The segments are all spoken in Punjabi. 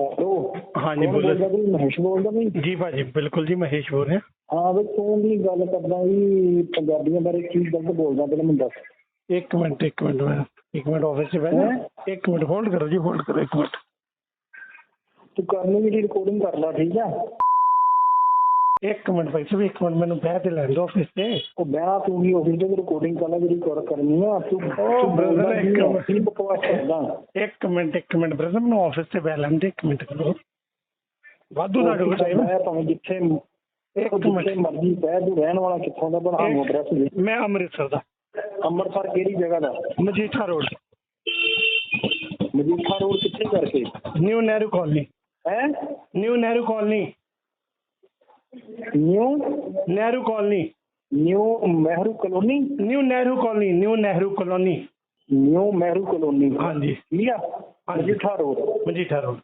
ਹੈਲੋ। ਹਾਂਜੀ, ਬੋਲੋ। ਬਈ ਮਹੇਸ਼ ਬੋਲਦਾ ਬਈ ਜੀ ਭਾਜੀ ਬਿਲਕੁਲ ਜੀ ਮਹੇਸ਼ ਬੋਲ ਰਿਹਾ। ਹਾਂ ਬਈ ਤੂੰ ਵੀ ਗੱਲ ਕਰਦਾ ਵੀ ਪੰਜਾਬੀਆਂ ਬਾਰੇ ਕੀ ਗਲਤ ਬੋਲਦਾ ਪਹਿਲਾਂ ਮੈਨੂੰ ਦੱਸ। ਇੱਕ ਮਿੰਟ ਇੱਕ ਮਿੰਟ ਮੈਂ ਇੱਕ ਮਿੰਟ ਆਫਿਸ 'ਚ ਜਾ। ਇੱਕ ਮਿੰਟ ਹੋਲਡ ਕਰੋ ਜੀ ਹੋਲਡ ਕਰੋ ਇੱਕ ਮਿੰਟ। ਤੂੰ ਕਰਨੀ ਮੇਰੀ ਰਿਕਾਰਡਿੰਗ ਕਰ ਲੈ ਠੀਕ ਆ? ਇੱਕ ਮਿੰਟ ਭਾਈ ਸਾਹਿਬ ਇੱਕ ਮਿੰਟ ਮੈਨੂੰ ਬਹਿ ਤੇ ਲੈਣ ਦਿਓ ਆਫਿਸ 'ਤੇ। ਉਹ ਬਹਿਣਾ ਤੂੰ ਵੀ ਆਫਿਸ ਤੇ ਰਿਕਾਰਡਿੰਗ ਕਰ ਲੈ ਜਿਹੜੀ ਕਰ ਕਰਨੀ ਆ ਤੂੰ ਉਹ ਬੋਲਦਾ ਇੱਕ? ਮਿੰਟ। ਬਕਵਾਸ ਕਰਦਾ। ਇੱਕ ਮਿੰਟ ਇੱਕ ਮਿੰਟ ਬ੍ਰਦਰ ਮੈਨੂੰ ਆਫਿਸ 'ਤੇ ਬਹਿ ਲੈਣ ਦੇ ਇੱਕ ਮਿੰਟ ਕਰੋ। ਵਾਧੂ ਦਾ ਡੋਗਾ ਟਾਈਮ ਮੈਂ ਭਾਵੇਂ ਜਿੱਥੇ ਇੱਕ ਮਿੰਟ। ਮਰਜ਼ੀ ਬਹਿ ਤੂੰ ਰਹਿਣ ਵਾਲਾ ਕਿੱਥੋਂ ਦਾ ਬਣਾ ਨੂੰ ਐਡਰੈਸ ਦੇ ਮੈਂ ਅੰਮ੍ਰਿਤਸਰ ਦਾ। ਅੰਮ੍ਰਿਤਸਰ ਕਿਹੜੀ ਜਗ੍ਹਾ ਦਾ? ਮਜੀਠਾ ਰੋਡ ਮਜੀਠਾ ਰੋਡ ਕਿੱਥੇ ਕਰਕੇ? ਨਿਊ ਨਹਿਰੂ ਕਾਲਨੀ ਹੈ? New Nehru colony new Nehru colony. New Mehru colony? New Nehru colony new Nehru colony. New Mehru colony. ਹਾਂਜੀ। ਠੀਕ ਆ ਹਾਂਜੀ। ਮਜੀਠਾ ਰੋਡ। ਮਜੀਠਾ ਰੋਡ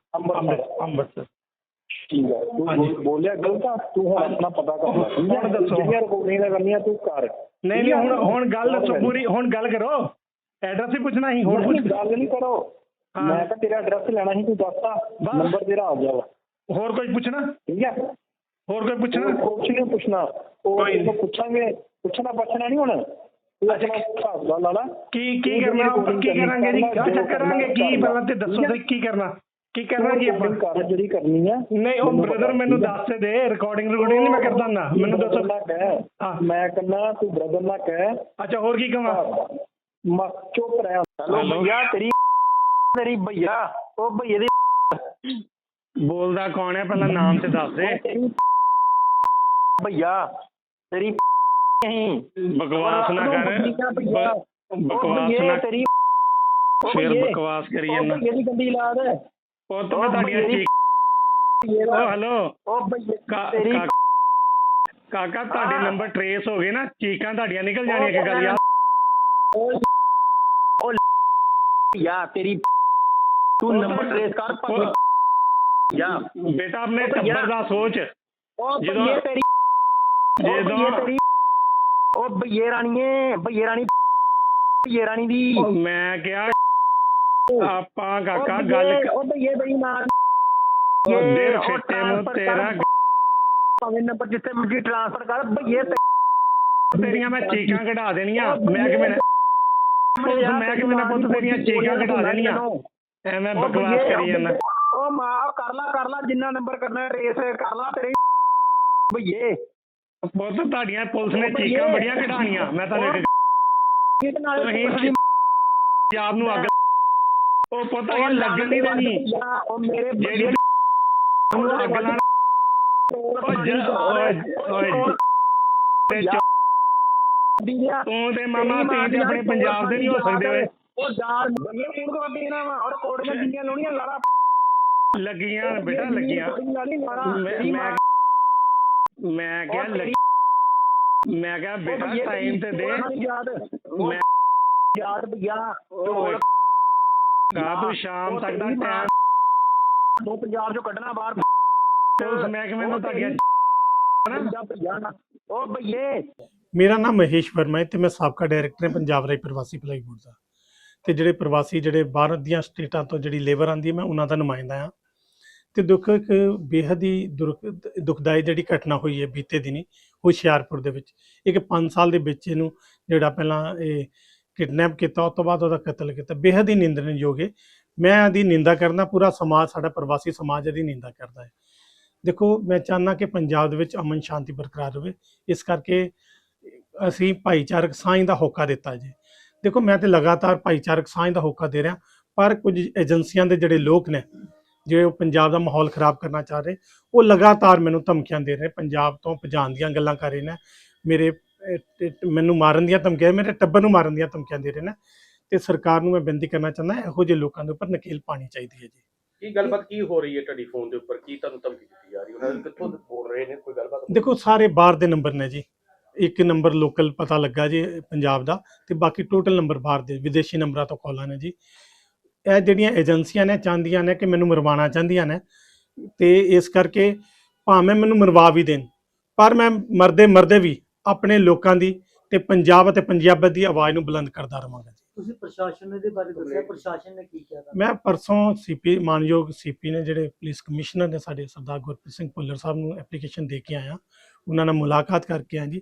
ਅੰਮ੍ਰਿਤਸਰ। ਠੀਕ ਆ। ਤੂੰ ਬੋਲਿਆ ਗਲਤ? ਆ ਤੂੰ ਹੁਣ ਆਪਣਾ ਪਤਾ ਕਰ ਹੁਣ ਦੱਸੋ। ਜਿਹੜੀਆਂ ਰਿਕਾਰਡਿੰਗਾਂ ਕਰਨੀਆਂ ਤੂੰ ਕਰ। ਨਹੀਂ ਨਹੀਂ ਹੁਣ ਹੁਣ ਗੱਲ ਦੱਸੋ ਪੂਰੀ। ਹੁਣ ਗੱਲ ਕਰੋ। ਐਡਰੈਸ ਹੀ ਪੁੱਛਣਾ ਸੀ ਹੋਰ ਕੁਝ ਗੱਲ ਨਹੀਂ ਕਰੋ। ਮੈਂ ਤਾਂ ਤੇਰਾ ਐਡਰੈਸ ਲੈਣਾ ਸੀ ਤੂੰ ਦੱਸਤਾ। ਨੰਬਰ ਤੇਰਾ ਆ ਗਿਆ ਵਾ। ਹੋਰ ਕੁਝ ਪੁੱਛਣਾ? ਠੀਕ ਆ। ਹੋਰ ਕੋਈ ਪੁੱਛਣਾ? ਕੁਛ ਨਹੀਂ ਪੁੱਛਣਾ। ਉਹ। ਇਹਨੂੰ ਪੁੱਛਾਂਗੇ ਪੁੱਛਣਾ ਪੁੱਛਣਾ ਨਹੀਂ ਹੁਣ। ਕੀ ਕੀ ਕਰਨਾ? ਕੀ ਕਰਾਂਗੇ ਜੀ? ਅੱਛਾ ਕਰਾਂਗੇ ਕੀ ਪਹਿਲਾਂ ਤੇ ਦੱਸੋ ਠੀਕ ਆ? ਤੇ ਕੀ ਕਰਨਾ? ਕੀ ਤੂੰ ਕਰਾਂਗੇ ਆਪਾਂ? recording ਕਰ ਜਿਹੜੀ ਕਰਨੀ ਆ ਨਹੀਂ ਉਹ ਮੈਨੂੰ ਬ੍ਰਦਰ ਪਤਾ, ਮੈਨੂੰ ਠੀਕ ਆ? ਦੱਸ ਤੇ ਦੇ ਰਿਕਾਰਡਿੰਗ ਰਿਕਾਰਡਿੰਗ ਨਹੀਂ ਮੈਂ ਕਰਦਾ ਨਾ ਮੈਨੂੰ brother ਦੱਸੋ ਨਾ ਕਹਿ। ਹਾਂ। ਮੈਂ ਕਹਿੰਦਾ ਤੂੰ ਬ੍ਰਦਰ ਨਾ ਕਹਿ। ਅੱਛਾ ਹੋਰ ਕੀ ਕਹਾਂ ਮ ਚੁੱਪ ਰਹਿ। Hello? ਹੈਲੋ। ਭਈਆ ਤੇਰੀ ਤੇਰੀ ਭਈਆ ਉਹ ਭਈਏ ਦੀ ਬੋਲਦਾ ਕੌਣ ਹੈ ਪਹਿਲਾਂ ਨਾਮ ਤੇ ਦੱਸ ਦੇ। ਤੇਰੀ ਭਈਆ ਤੇਰੀ ਨਹੀਂ ਬਕਵਾਸ ਨਾ ਕਰ ਭਈਆ ਬ- ਬਕਵਾਸ ਨਾ ਤੇਰੀ ਫੇਰ ਬਕਵਾਸ ਕਰੀ ਜਾਂਦਾ ਭਈਏ ਦੀ ਗੰਦੀ ਲਾਦ ਹੈ ਉਹ ਤਾਂ ਮੈਂ ਤੁਹਾਡੀਆਂ ਚੀਕ ਭਈਏ ਉਹ ਦਾ ਹੈਲੋ ਉਹ ਭਈਏ ਕਾ- ਤੇਰੀ ਕਾ- ਕਾਕਾ ਤੁਹਾਡੇ ਹਾਂ। ਨੰਬਰ ਟਰੇਸ ਹੋ ਗਏ ਨਾ ਚੀਕਾਂ ਤੁਹਾਡੀਆਂ ਨਿਕਲ ਜਾਣੀਆਂ ਕਿ ਗੱਲ ਯਾਰ ਉਹ ਭਈਆ ਤੇਰੀ ਤੂੰ ਨੰਬਰ ਟ੍ਰੇਸ ਕਰ ਉਹ- ਭਈਆ ਬੇਟਾ ਆਪਣੇ ਉਹ ਭਈਆ। ਟੱਬਰ ਦਾ ਸੋਚ ਉਹ ਜਦੋਂ- ਭਈਏ ਤੇਰੀ ਭਈਏ ਤੇਰੀ ਉਹ ਭਈਏ ਰਾਣੀਏ ਭਈਏ ਰਾਣੀ ਭਈਏ ਰਾਣੀ ਦੀ। ਉਹ ਮੈਂ ਕਿਹਾ ਆਪਾਂ ਕਾਕਾ ਗੱਲ ਉਹ ਭਈਏ ਬਈ ਮਾਰ ਉਹ ਦੇ ਫਿੱਟੇ ਨੂੰ ਤੇਰਾ ਭਾਵੇਂ ਨੰਬਰ ਜਿੱਥੇ ਮਰਜ਼ੀ ਟ੍ਰਾਂਸਫਰ ਕਰ ਭਈਏ ਤੇ ਤੇਰੀਆਂ ਮੈਂ ਚੀਕਾਂ ਕਢਾ ਦੇਣੀਆਂ। ਮੈਂ ਨੇ ਪੁਲਿਸ ਮੈਂ ਕਿਵੇਂ ਨੇ ਪੁੱਤ ਤੇਰੀਆਂ ਚੀਕਾਂ ਕਢਾ ਦੇਣੀਆਂ। ਐਵੇਂ ਬਕਵਾਸ ਕਰੀ ਜਾਂਦਾ। ਉਹ ਮਾਂ ਕਰ ਲਾ ਕਰ ਲਾ ਜਿੰਨਾ ਨੰਬਰ ਕਰਨਾ ਰੇਸ ਕਰ ਲਾ ਤੇਰੇ। ਭਈਏ ਪੁੱਤ ਤੁਹਾਡੀਆਂ ਪੁਲਿਸ ਨੇ ਚੀਕਾਂ ਬੜੀਆਂ ਕਢਾਣੀਆਂ। ਮੈਂ ਤੁਹਾਨੂੰ ਇੱਕ ਇਹ ਨਾਲ ਤੁਸੀਂ ਪੰਜਾਬ ਨੂੰ ਅੱਗ ਉਹ ਪੁੱਤ ਇਹ ਲੱਗਣ ਨਹੀਂ। ਦੇਣੀ ਉਹ ਮੇਰੇ ਜਿਹੜੀ ਨੂੰ ਅੱਗ ਲਾਣ ਉਹ ਜ- ਓਏ ਓਏ ਤੇ ਤੂੰ ਤੇ ਮਾਮਾ ਤੁਸੀਂ ਤੇ ਆਪਣੇ ਪੰਜਾਬ ਦੇ ਨਹੀਂ ਹੋ ਸਕਦੇ ਓਏ। ਉਹ ਯਾਰ ਬੰਦੇ ਕੋਲ ਕੋ ਦੇਣਾ ਵਾ ਔਰ ਕੋੜੀਆਂ ਜਿੰਨੀਆਂ ਲਾਉਣੀਆਂ ਲਾੜਾ ਲੱਗੀਆਂ ਬੇਟਾ ਲੱਗੀਆਂ। ਮੈਂ ਮੈਂ ਮੈਂ ਕਿਹਾ ਲੱਗ ਮੈਂ ਕਿਹਾ ਬੇਟਾ ਟਾਈਮ ਤੇ ਦੇ। ਯਾਦ ਮੈਂ ਯਾਦ ਭਈਆ ਕਾ ਤੂੰ ਸ਼ਾਮ ਤੱਕ ਦਾ ਟਾਈਮ ਉਹ ਪੰਜਾਬ ਚੋਂ ਕੱਢਣਾ ਬਾਹਰ। ਪੁਲਿਸ ਮਹਿਕਮੇ ਨੂੰ ਪੰਜਾਬ ਭਈਆ ਉਹ ਭਈਏ। ਮੇਰਾ ਨਾਮ ਮਹੇਸ਼ ਵਰਮਾ ਹੈ ਤੇ ਮੈਂ ਸਾਬਕਾ ਡਾਇਰੈਕਟਰ ਹਾਂ ਪੰਜਾਬ ਰਾਈ ਪ੍ਰਵਾਸੀ ਭਲਾਈ ਬੋਰਡ ਦਾ। ਤੇ ਜਿਹੜੇ ਪ੍ਰਵਾਸੀ ਜਿਹੜੇ ਬਾਹਰ ਦੀਆਂ ਸਟੇਟਾਂ ਤੋਂ ਜਿਹੜੀ ਲੇਬਰ ਆਂਦੀ ਹੈ ਮੈਂ ਉਹਨਾਂ ਦਾ ਨੁਮਾਇੰਦਾ ਹਾਂ। ਤੇ ਦੁੱਖ ਇੱਕ ਬੇਹੱਦ ਹੀ ਦੁਰਖ- ਦੁਖਦਾਈ ਜਿਹੜੀ ਘਟਨਾ ਹੋਈ ਹੈ ਬੀਤੇ ਦਿਨੀ ਹੁਸ਼ਿਆਰਪੁਰ ਦੇ ਵਿੱਚ। ਇੱਕ 5 ਸਾਲ ਦੇ ਬੱਚੇ ਨੂੰ ਜਿਹੜਾ ਪਹਿਲਾਂ ਇਹ ਕਿਡਨੈਪ ਕੀਤਾ, ਉਸ ਤੋਂ ਬਾਅਦ ਉਹਦਾ ਕਤਲ ਕੀਤਾ। ਬੇਹੱਦ ਹੀ ਨਿੰਦਣਯੋਗ ਹੈ। ਮੈਂ ਇਹਦੀ ਨਿੰਦਾ ਕਰਨਾ ਪੂਰਾ ਸਮਾਜ, ਸਾਡਾ ਪ੍ਰਵਾਸੀ ਸਮਾਜ ਇਹਦੀ ਨਿੰਦਾ ਕਰਦਾ ਹੈ। ਦੇਖੋ, ਮੈਂ ਚਾਹੁੰਦਾ ਕਿ ਪੰਜਾਬ ਦੇ ਵਿੱਚ ਅਮਨ ਸ਼ਾਂਤੀ ਬਰਕਰਾਰ ਰਹੇ। ਇਸ ਕਰਕੇ ਅਸੀਂ ਭਾਈਚਾਰਕ ਸਾਂਝ ਦਾ ਹੋਕਾ ਦਿੱਤਾ ਜੀ। ਦੇਖੋ, ਮੈਂ ਤੇ ਲਗਾਤਾਰ ਭਾਈਚਾਰਕ ਸਾਂਝ ਦਾ ਹੋਕਾ ਦੇ ਰਿਹਾ, ਪਰ ਕੁਝ ਏਜੰਸੀਆਂ ਦੇ ਜਿਹੜੇ ਲੋਕ ਨੇ ਜਿਹੜੇ ਉਹ ਪੰਜਾਬ ਦਾ ਮਾਹੌਲ ਖਰਾਬ ਕਰਨਾ ਚਾਹ ਰਹੇ ਉਹ ਲਗਾਤਾਰ ਮੈਨੂੰ ਧਮਕੀਆਂ ਦੇ ਰਹੇ ਪੰਜਾਬ ਤੋਂ ਭਜਾਉਣ ਦੀਆਂ ਗੱਲਾਂ ਕਰ ਰਹੇ ਨੇ ਮੇਰੇ ਮੈਨੂੰ ਮਾਰਨ ਦੀਆਂ ਧਮਕੀਆਂ ਮੇਰੇ ਟੱਬਰ ਨੂੰ ਮਾਰਨ ਦੀਆਂ ਧਮਕੀਆਂ ਦੇ ਰਹੇ ਨੇ ਤੇ ਸਰਕਾਰ ਨੂੰ ਮੈਂ ਬੇਨਤੀ ਕਰਨਾ ਚਾਹੁੰਦਾ ਇਹੋ ਜਿਹੇ ਲੋਕਾਂ ਦੇ ਉੱਪਰ ਨਕੇਲ ਪਾਣੀ ਚਾਹੀਦੀ ਹੈ ਜੀ। ਕੀ ਗੱਲਬਾਤ ਕੀ ਹੋ ਰਹੀ ਹੈ ਤੁਹਾਡੀ ਫੋਨ ਦੇ ਉੱਪਰ? ਕੀ ਤੁਹਾਨੂੰ ਧਮਕੀ ਦਿੱਤੀ ਜਾ ਰਹੀ ਹੈ? ਉਹਨਾਂ ਦੇ ਕਿੱਥੋਂ ਬੋਲ ਰਹੇ ਨੇ? ਕੋਈ ਗੱਲਬਾਤ ਦੇਖੋ ਸਾਰੇ ਬਾਹਰ ਦੇ ਨੰਬਰ ਨੇ ਜੀ। ਇੱਕ ਨੰਬਰ ਲੋਕਲ ਪਤਾ ਲੱਗਾ ਜੀ ਪੰਜਾਬ ਦਾ ਤੇ ਬਾਕੀ ਟੋਟਲ ਨੰਬਰ ਬਾਹਰ ਦੇ ਵਿਦੇਸ਼ੀ ਨੰਬਰਾਂ ਤੋਂ ਕਾਲਾਂ ਨੇ ਜੀ। ਇਹ ਜਿਹੜੀਆਂ ਏਜੰਸੀਆਂ ਨੇ ਚਾਹੁੰਦੀਆਂ ਨੇ ਕਿ ਮੈਨੂੰ ਮਰਵਾਉਣਾ ਚਾਹੁੰਦੀਆਂ ਨੇ ਤੇ ਇਸ ਕਰਕੇ ਭਾਵੇਂ ਮੈਨੂੰ ਮਰਵਾ ਵੀ ਦੇਣ ਪਰ ਮੈਂ ਮਰਦੇ ਮਰਦੇ ਵੀ ਆਪਣੇ ਲੋਕਾਂ ਦੀ ਤੇ ਪੰਜਾਬ ਅਤੇ ਪੰਜਾਬੀਅਤ ਦੀ ਆਵਾਜ਼ ਨੂੰ ਬੁਲੰਦ ਕਰਦਾ ਰਵਾਂਗਾ ਜੀ ਤੁਸੀਂ ਪ੍ਰਸ਼ਾਸਨ ਦੇ ਬਾਰੇ ਦੱਸਿਆ ਪ੍ਰਸ਼ਾਸਨ ਨੇ ਕੀ ਕਿਹਾ? ਮੈਂ ਪਰਸੋਂ ਸੀਪੀ ਮਾਨਯੋਗ ਸੀਪੀ ਨੇ ਜਿਹੜੇ ਪੁਲਿਸ ਕਮਿਸ਼ਨਰ ਨੇ ਸਾਡੇ ਸਰਦਾਰ ਗੁਰਪ੍ਰੀਤ ਸਿੰਘ ਭੁੱਲਰ ਸਾਹਿਬ ਨੂੰ ਐਪਲੀਕੇਸ਼ਨ ਦੇ ਕੇ ਆਇਆ ਉਹਨਾਂ ਨਾਲ ਮੁਲਾਕਾਤ ਕਰਕੇ ਆਇਆ ਜੀ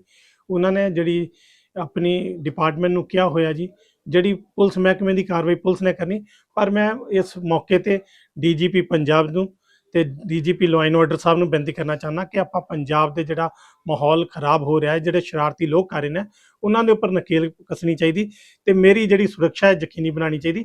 ਉਹਨਾਂ ਨੇ ਜਿਹੜੀ ਆਪਣੀ ਡਿਪਾਰਟਮੈਂਟ ਨੂੰ ਕਿਹਾ ਹੋਇਆ ਜੀ ਜਿਹੜੀ ਪੁਲਿਸ ਮਹਿਕਮੇ ਦੀ ਕਾਰਵਾਈ ਪੁਲਿਸ ਨੇ ਕਰਨੀ, ਪਰ ਮੈਂ ਇਸ ਮੌਕੇ ਤੇ ਡੀਜੀਪੀ ਪੰਜਾਬ ਨੂੰ ਤੇ ਡੀਜੀਪੀ ਲਾਅ ਐਂਡ ਆਰਡਰ ਸਾਹਿਬ ਨੂੰ ਬੇਨਤੀ ਕਰਨਾ ਚਾਹੁੰਦਾ ਕਿ ਆਪਾਂ ਪੰਜਾਬ ਦੇ ਜਿਹੜਾ ਮਾਹੌਲ ਖਰਾਬ ਹੋ ਰਿਹਾ ਹੈ, ਜਿਹੜੇ ਸ਼ਰਾਰਤੀ ਲੋਕ ਕਰ ਰਹੇ ਨੇ, ਉਹਨਾਂ ਦੇ ਉੱਪਰ ਨਕੇਲ ਕੱਸਣੀ ਚਾਹੀਦੀ ਤੇ ਮੇਰੀ ਜਿਹੜੀ ਸੁਰੱਖਿਆ ਹੈ ਯਕੀਨੀ ਬਣਾਉਣੀ ਚਾਹੀਦੀ।